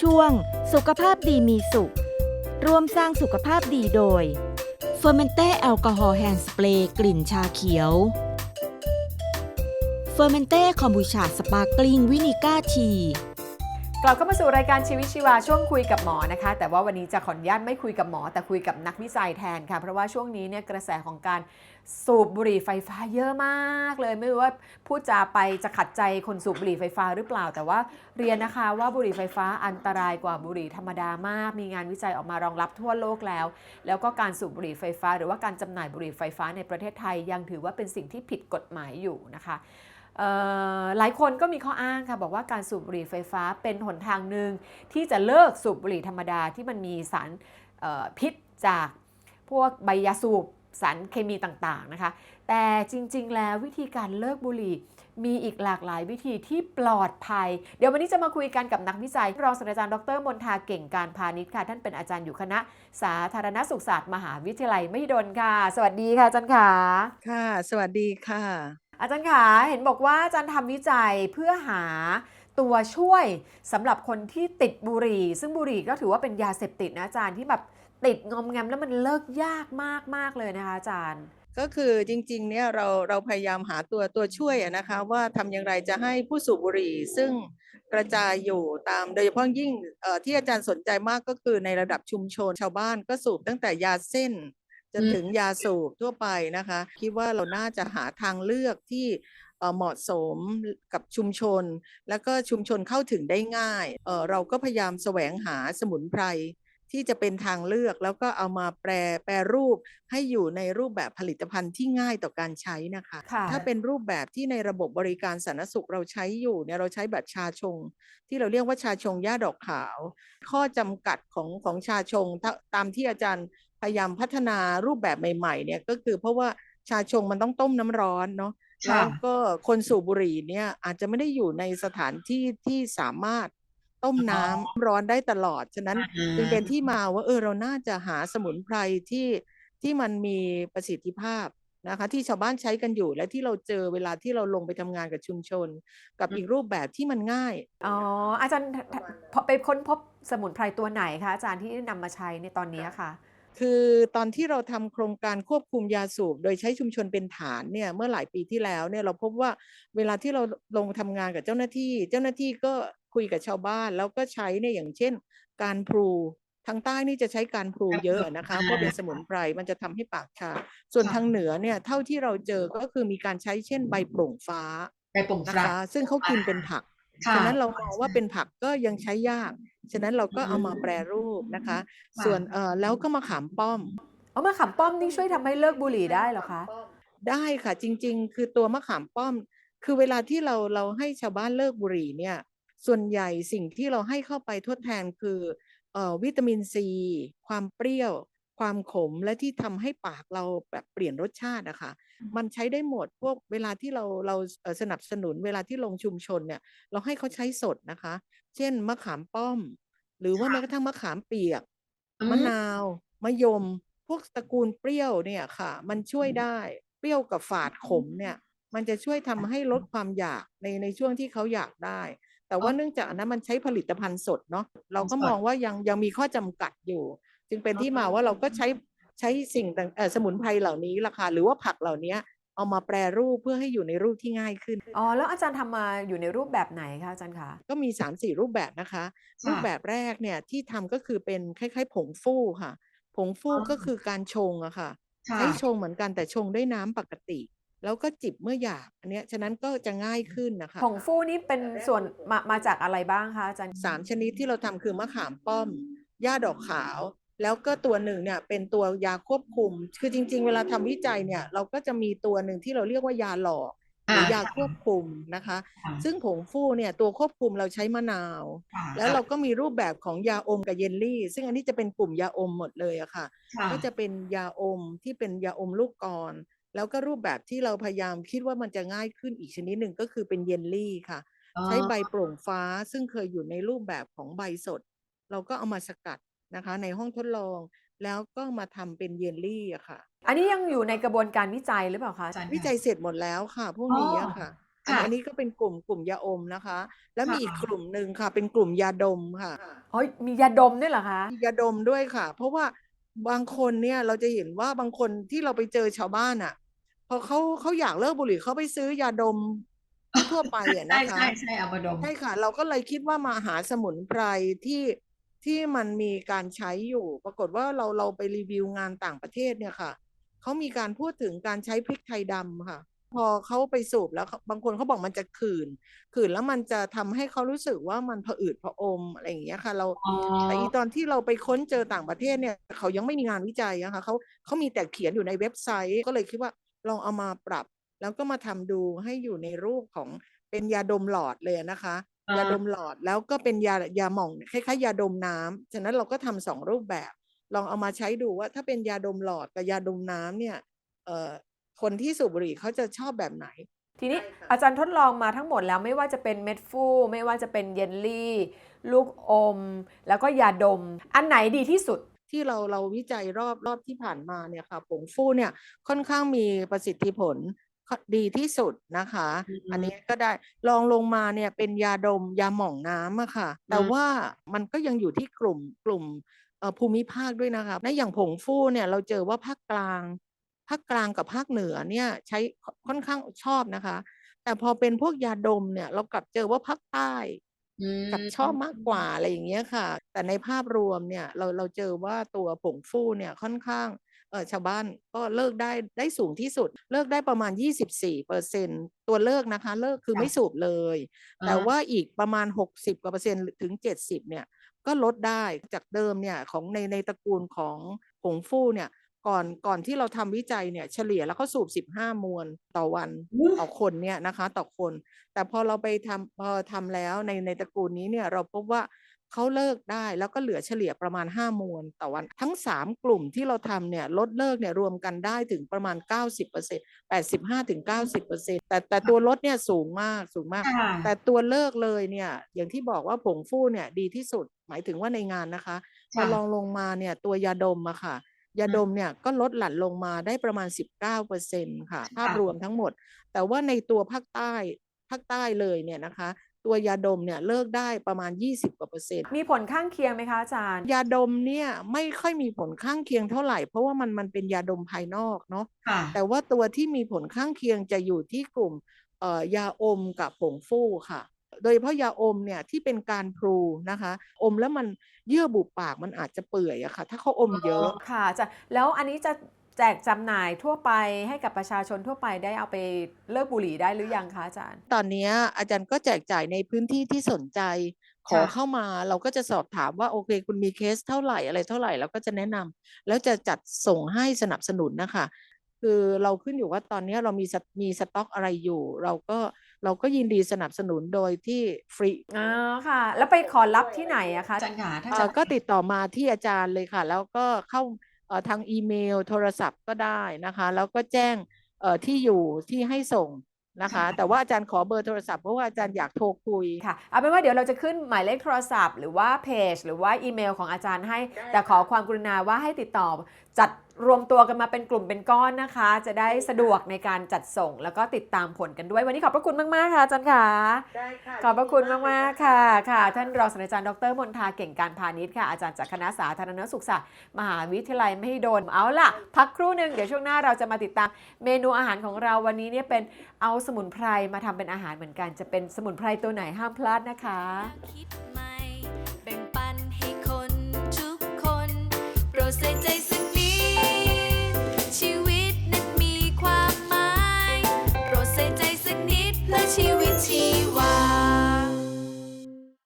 ช่วง สุขภาพดีมีสุข ร่วมสร้างสุขภาพดีโดยเฟอร์เมนเต้แอลกอฮอล์แฮนด์สเปรย์กลิ่นชาเขียวเฟอร์เมนเต้คอมบูชาสปาร์กลิงวินิก้าที กลับเข้ามาสู่รายการชีวิตชีวาช่วงคุยกับหมอนะคะ แต่ว่าวันนี้จะขออนุญาตไม่คุยกับหมอ แต่คุยกับนักวิจัยแทนค่ะ เพราะว่าช่วงนี้เนี่ยกระแสของการสูบบุหรี่ไฟฟ้าเยอะมากเลยไม่รู้ว่าพูดจาไปจะขัดใจคนสูบบุหรี่ไฟฟ้าหรือเปล่า แต่ว่าเรียนนะคะว่าบุหรี่ไฟฟ้าอันตรายกว่าบุหรี่ธรรมดามาก มีงานวิจัยออกมารองรับทั่วโลกแล้ว แล้วก็การสูบบุหรี่ไฟฟ้า หรือว่าการจำหน่ายบุหรี่ไฟฟ้าในประเทศไทยยังถือว่าเป็นสิ่งที่ผิดกฎหมายอยู่นะคะ หลายคนก็มีข้ออ้างค่ะบอกว่าการสูบบุหรี่ไฟฟ้าเป็นหนทางหนึ่งที่จะเลิกสูบบุหรี่ธรรมดาที่มันมีสารพิษจากพวกใบยาสูบสารเคมีต่างๆนะคะ แต่จริงๆ แล้ววิธีการเลิกบุหรี่มีอีกหลากหลายวิธีที่ปลอดภัย เดี๋ยววันนี้จะมาคุยกันกับนักวิจัย รองศาสตราจารย์ดรมนทาเก่งการพาณิชย์ค่ะ ท่านเป็นอาจารย์อยู่คณะ สาธารณสุขศาสตร์มหาวิทยาลัยมหิดลค่ะ สวัสดีค่ะอาจารย์ค่ะ ค่ะ สวัสดีค่ะ อาจารย์คะเห็นบอกว่าอาจารย์ทำวิจัยเพื่อหาตัวช่วยสำหรับคนที่ติดบุหรี่ ซึ่งบุหรี่ก็ถือว่าเป็นยาเสพติดนะอาจารย์ที่แบบติดงอมแงมแล้วมันเลิกยากมากมากเลยนะคะอาจารย์ ก็คือจริงๆเนี่ยเราเราพยายามหาตัวตัวช่วยนะคะว่าทำอย่างไรจะให้ผู้สูบบุหรี่ ซึ่งกระจายอยู่ตามโดยเฉพาะยิ่งที่อาจารย์สนใจมากก็คือในระดับชุมชนชาวบ้านก็สูบตั้งแต่ยาเส้น นอืมถึงยาสูบทั่วไปนะคะ คิดว่าเราน่าจะหาทางเลือกที่เอ่อเหมาะสมกับชุมชน แล้วก็ชุมชนเข้าถึงได้ง่ายเอ่อเราก็พยายามแสวงหาสมุนไพรที่จะเป็นทางเลือกแล้วก็เอามาแปรแปรรูปให้อยู่ในรูปแบบผลิตภัณฑ์ที่ง่ายต่อการใช้นะคะค่ะถ้าเป็นรูปแบบที่ในระบบบริการสาธารณสุขเราใช้อยู่เนี่ยเราใช้แบบชาชง ที่เราเรียกว่าชาชงย่าดอกขาว ข้อจำกัดของของชาชงถ้าตามที่อาจารย์ พยายามพัฒนารูปแบบใหม่ ๆ เนี่ยก็คือเพราะว่าชาชงมันต้องต้มน้ำร้อนเนาะค่ะแล้วก็คนสูบบุหรี่เนี่ยอาจจะไม่ได้อยู่ในสถานที่ที่สามารถต้มน้ำร้อนได้ตลอด ฉะนั้นจึงเป็นที่มาว่าเออเราน่าจะหาสมุนไพรที่ที่มันมีประสิทธิภาพนะคะ ที่ชาวบ้านใช้กันอยู่และที่เราเจอเวลาที่เราลงไปทำงานกับชุมชน กับอีกรูปแบบที่มันง่าย อ๋อ อาจารย์พอไปค้นพบสมุนไพรตัวไหนคะอาจารย์ที่นำมาใช้ในตอนนี้ค่ะ คือตอนที่เราทำโครงการควบคุมยาสูบ โดยใช้ชุมชนเป็นฐานเนี่ยเมื่อหลายปีที่แล้วเนี่ยเราพบว่าเวลาที่เราลงทำงานกับเจ้าหน้าที่ เจ้าหน้าที่ก็คุยกับชาวบ้านแล้วก็ใช้เนี่ยอย่างเช่น การพลูทางใต้นี่จะใช้การพลูเยอะนะคะเพราะเป็นสมุนไพรมันจะทำให้ปากชา ส่วนทางเหนือเนี่ยเท่าที่เราเจอก็คือมีการใช้เช่นใบโปร่งฟ้าไปปลูกนะฝักคะซึ่งเขากินเป็นผักค่ะ ฉะนั้นเรามองว่าเป็นผักก็ยังใช้ยาก ฉะนั้นเราก็เอามาแปรรูปนะคะค่ะส่วนเอ่อแล้วก็มะขามป้อมเอามะขามป้อมนี่ช่วยทำให้เลิกบุหรี่ได้เหรอคะได้ค่ะจริง ๆ คือตัวมะขามป้อม คือเวลาที่เราเราให้ชาวบ้านเลิกบุหรี่เนี่ย ส่วนใหญ่สิ่งที่เราให้เข้าไปทดแทนคือเอ่อวิตามินซีความเปรี้ยว ความขมและที่ทำให้ปากเราแบบเปลี่ยนรสชาติอะค่ะมันใช้ได้หมดพวกเวลาที่เราเราเอ่อสนับสนุนเวลาที่ลงชุมชนเนี่ย เราให้เขาใช้สดนะคะ เช่นมะขามป้อม หรือว่าแม้กระทั่งมะขามเปียกอืมมะนาวมะยม พวกตระกูลเปรี้ยวเนี่ยค่ะ มันช่วยได้เปรี้ยวกับฝาดขมเนี่ย มันจะช่วยทำให้ลดความอยากในในช่วงที่เขาอยากได้ แต่ว่าเนื่องจากอันนั้นมันใช้ผลิตภัณฑ์สดเนาะเราก็สดมองว่ายังยังมีข้อจำกัดอยู่ จึงเป็นที่มาว่าเราก็ใช้ใช้สิ่งต่างเอ่อสมุนไพรเหล่านี้ล่ะค่ะหรือว่าผักเหล่านี้เอามาแปรรูปเพื่อให้อยู่ในรูปที่ง่ายขึ้น อ๋อ แล้วอาจารย์ทำมาอยู่ในรูปแบบไหนคะอาจารย์คะ ก็มีสามสี่รูปแบบนะคะ รูปแบบแรกเนี่ยที่ทำก็คือเป็นคล้ายๆ ผงฟู่ค่ะ ผงฟู่อ๋อก็คือการชงอะค่ะค่ะ ใช้ชงเหมือนกันแต่ชงด้วยน้ำปกติ แล้วก็จิบเมื่ออยากอันเนี้ยฉะนั้นก็จะง่ายขึ้นนะคะ ผงฟูนี่เป็นส่วนมามาจากอะไรบ้างคะอาจารย์สามชนิดที่เราทำคือมะขามป้อมหญ้าดอกขาว แล้วก็ตัวหนึ่งเนี่ยเป็นตัวยาควบคุม คือจริง ๆ เวลาทำวิจัยเนี่ย เราก็จะมีตัวหนึ่งที่เราเรียกว่ายาหลอกหรืออ่ายยาควบคุมนะคะค่ะซึ่งผงฟูเนี่ยตัวควบคุมเราใช้มะนาวค่ะแล้วเราก็มีรูปแบบของยาอมกับเยลลี่ ซึ่งอันนี้จะเป็นกลุ่มยาอมหมดเลยอะค่ะค่ะ ก็จะเป็นยาอมที่เป็นยาอมลูกกร แล้วก็รูปแบบที่เราพยายามคิดว่ามันจะง่ายขึ้นอีกชนิดหนึ่งก็คือเป็นเยลลี่ค่ะอ๋อใช้ใบโปร่งฟ้าซึ่งเคยอยู่ในรูปแบบของใบสด เราก็เอามาสกัด นะคะในห้องทดลอง แล้วก็มาทำเป็นเยลลี่อะค่ะ อันนี้ยังอยู่ในกระบวนการวิจัยหรือเปล่าคะอาจารย์ วิจัยเสร็จหมดแล้วค่ะ พวกนี้อะค่ะอันค่ะอันนี้ก็เป็นกลุ่มกลุ่มยาอมนะคะ แล้วมีค่ะ อีกกลุ่มหนึ่งค่ะ เป็นกลุ่มยาดมค่ะ อ๋อมียาดมด้วยเหรอคะ ยาดมด้วยค่ะ เพราะว่าบางคนเนี่ยเราจะเห็นว่าบางคนที่เราไปเจอชาวบ้านอะ พอเขาเขาอยากเลิกบุหรี่เขาไปซื้อยาดมทั่วไปอะใช่นะคะ ใช่ใช่เอามาดม ใช่ค่ะ เราก็เลยคิดว่ามาหาสมุนไพรที่ ที่มันมีการใช้อยู่ ปรากฏว่าเราเราไปรีวิวงานต่างประเทศเนี่ยค่ะเขามีการพูดถึงการใช้พริกไทยดำค่ะ พอเขาไปสูบแล้วเขาบางคนเขาบอกมันจะขื่นขื่นแล้วมันจะทำให้เขารู้สึกว่ามันผะอืดผะอมอะไรอย่างเงี้ยค่ะ เราอ๋อแต่อีตอนที่เราไปค้นเจอต่างประเทศเนี่ยเขายังไม่มีงานวิจัยอะค่ะเขาเขามีแต่เขียนอยู่ในเว็บไซต์ ก็เลยคิดว่าลองเอามาปรับ แล้วก็มาทำดูให้อยู่ในรูปของเป็นยาดมหลอดเลยนะคะอ่า ยยาดมหลอดแล้วก็เป็นยายาหม่องคล้ายๆยาดมน้ำฉะนั้นเราก็ทำสองรูปแบบ ลองเอามาใช้ดูว่า ถ้าเป็นยาดมหลอดกับยาดมน้ำเนี่ยเอ่อคนที่สูบบุหรี่เขาจะชอบแบบไหน ทีนี้ใช่ค่ะอาจารย์ทดลองมาทั้งหมดแล้วไม่ว่าจะเป็นเม็ดฟูไม่ว่าจะเป็นเยลลี่ ลูกอม แล้วก็ยาดม อันไหนดีที่สุดที่เราเราวิจัยรอบรอบที่ผ่านมาเนี่ยค่ะผงฟูเนี่ยค่อนข้างมีประสิทธิผล ดีที่สุดนะคะอืมอันนี้ก็ได้ลองลงมาเนี่ยเป็นยาดมยาหม่องน้ำอะค่ะ แต่อืมว่ามันก็ยังอยู่ที่กลุ่มกลุ่มเอ่อภูมิภาคด้วยนะคะในอย่างผงฟูเนี่ยเราเจอว่าภาคกลางภาคกลางกับภาคเหนือเนี่ยใช้ค่อนข้างชอบนะคะ แต่พอเป็นพวกยาดมเนี่ยเรากลับเจอว่าภาคใต้อืมกับชอบมากกว่าอะไรอย่างเงี้ยค่ะ แต่ในภาพรวมเนี่ยเราเราเจอว่าตัวผงฟูเนี่ยค่อนข้างเออ ชาวบ้านก็เลิกได้ได้สูงที่สุด เลิกได้ประมาณ 24เปอร์เซ็นตัวเลิกนะคะ เลิกคือไม่สูบเลย แต่อ่าว่าอีกประมาณ 60กว่าเปอร์เซ็นต์ถึง 70เนี่ยก็ลดได้จากเดิมเนี่ยของในในตระกูลของผงฟูเนี่ยก่อนก่อนที่เราทำวิจัยเนี่ยเฉลี่ยแล้วเขาสูบ 15 มวลต่อวันอู้ต่อคนเนี่ยนะคะ ต่อคน แต่พอเราไปทำพอทำแล้วในในตระกูลนี้เนี่ยเราพบว่า เขาเลิกได้แล้วก็เหลือเฉลี่ยประมาณ 5 มวลต่อวัน ทั้ง 3 กลุ่มที่เราทำเนี่ยลดเลิกเนี่ยรวมกันได้ถึงประมาณ 90% 85ถึง90%แต่แต่ตัวลดเนี่ยสูงมากสูงมากค่ะแต่ตัวเลิกเลยเนี่ยอย่างที่บอกว่าผงฟู่เนี่ยดีที่สุดหมายถึงว่าในงานนะคะพอค่ะลองลงมาเนี่ยตัวยาดมอะค่ะยาดมเนี่ยก็ลดหลั่นลงมาได้ประมาณ 19%ค่ะ ภาพค่ะรวมทั้งหมด แต่ว่าในตัวภาคใต้ภาคใต้เลยเนี่ยนะคะ ตัวยาดมเนี่ยเลิกได้ประมาณ 20กว่าเปอร์เซ็นต์มีผลข้างเคียงไหมคะอาจารย์ ยาดมเนี่ยไม่ค่อยมีผลข้างเคียงเท่าไหร่ เพราะว่ามันมันเป็นยาดมภายนอกเนาะค่ะแต่ว่าตัวที่มีผลข้างเคียงจะอยู่ที่กลุ่มเอ่อยาอมกับผงฟู่ค่ะ โดยเฉพาะยาอมเนี่ยที่เป็นการพลูนะคะ อมแล้วมันเยื่อบุปากมันอาจจะเปื่อยอะค่ะ ถ้าเขาอมเยอะค่ะอาจะแล้วอันนี้จะ แจกจำหน่ายทั่วไปให้กับประชาชนทั่วไปได้เอาไปเลิกบุหรี่ได้หรือยังคะอาจารย์ ตอนเนี้ยอาจารย์ก็แจกจ่ายในพื้นที่ที่สนใจ ขอค่ะเข้ามาเราก็จะสอบถามว่าโอเคคุณมีเคสเท่าไหร่อะไรเท่าไหร่เราก็จะแนะนำแล้วจะจัดส่งให้สนับสนุนนะคะ คือเราขึ้นอยู่ว่าตอนเนี้ยเรามีสตมีสต็อกอะไรอยู่ เราก็เราก็ยินดีสนับสนุนโดยที่ฟรีอ๋อค่ะ แล้วไปขอรับที่ไหนอะคะอาจารย์ค่ะถ้าเอ่จะอก็ติดต่อมาที่อาจารย์เลยค่ะ แล้วก็เข้าเอ่อ ทางอีเมล โทรศัพท์ก็ได้นะคะ แล้วก็แจ้งเอ่อที่อยู่ที่ให้ส่งนะคะ แต่ว่าอาจารย์ขอเบอร์โทรศัพท์เพราะว่าอาจารย์อยากโทรคุยค่ะเอาเป็นว่าเดี๋ยวเราจะขึ้นหมายเลขโทรศัพท์หรือว่าเพจหรือว่าอีเมลของอาจารย์ให้ แต่ขอความกรุณาว่าให้ติดต่อจัด รวมตัวกันมาเป็นกลุ่มเป็นก้อนนะคะ จะได้สะดวกในการจัดส่งแล้วก็ติดตามผลกันด้วย วันนี้ขอบพระคุณมาก ๆ ค่ะอาจารย์ค่ะ ได้ค่ะขอบพระคุณมากๆค่ะค่ะ ท่านรองศาสตราจารย์ดรมนทาเก่งการพาณิชย์ค่ะอาจารย์จากคณะสาธารณสุขศาสตร์มหาวิทยาลัยมหิดลเอาล่ะ พักครู่หนึ่งเดี๋ยวช่วงหน้าเราจะมาติดตามเมนูอาหารของเราวันนี้เนี่ยเป็นเอาสมุนไพรมาทำเป็นอาหารเหมือนกัน จะเป็นสมุนไพรตัวไหนห้ามพลาดนะคะคิด